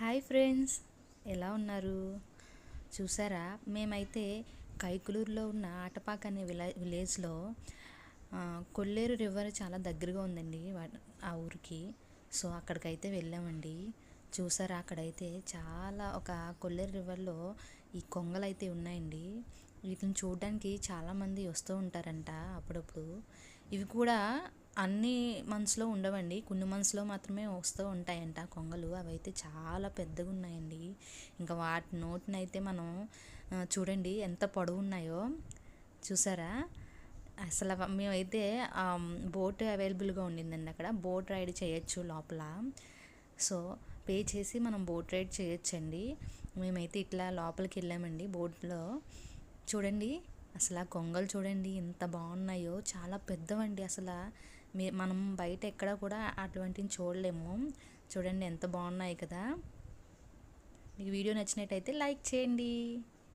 Hi friends ఎలా ఉన్నారు? చూసారా? మేమైతే కైకులూరులో ఉన్న ఆటపాక అనే విలా విలేజ్లో కొల్లేరు రివర్ చాలా దగ్గరగా ఉందండి ఆ ఊరికి. సో అక్కడికైతే వెళ్ళామండి. చూసారా? అక్కడైతే చాలా ఒక కొల్లేరు రివర్లో ఈ కొంగలు అయితే ఉన్నాయండి. వీటిని చూడడానికి చాలామంది వస్తూ ఉంటారంట అప్పుడప్పుడు. ఇవి కూడా అన్ని మంత్స్లో ఉండవండి. కొన్ని మంత్స్లో మాత్రమే వస్తూ ఉంటాయంట కొంగలు. అవైతే చాలా పెద్దగా ఉన్నాయండి ఇంకా వాటి నోటినైతే మనం చూడండి ఎంత పొడవు ఉన్నాయో చూసారా? అసలు మేమైతే బోట్ అవైలబుల్గా ఉండిందండి అక్కడ. బోట్ రైడ్ చేయొచ్చు లోపల. సో పే చేసి మనం బోట్ రైడ్ చేయొచ్చండి. మేమైతే ఇట్లా లోపలికి వెళ్ళామండి బోట్లో. చూడండి అసలు ఆ కొంగలు చూడండి ఎంత బాగున్నాయో. చాలా పెద్దవండి అసలు. మీ మనం బయట ఎక్కడ కూడా అటువంటివి చూడలేము. చూడండి ఎంత బాగున్నాయి కదా. మీకు వీడియో నచ్చినట్టయితే లైక్ చేయండి.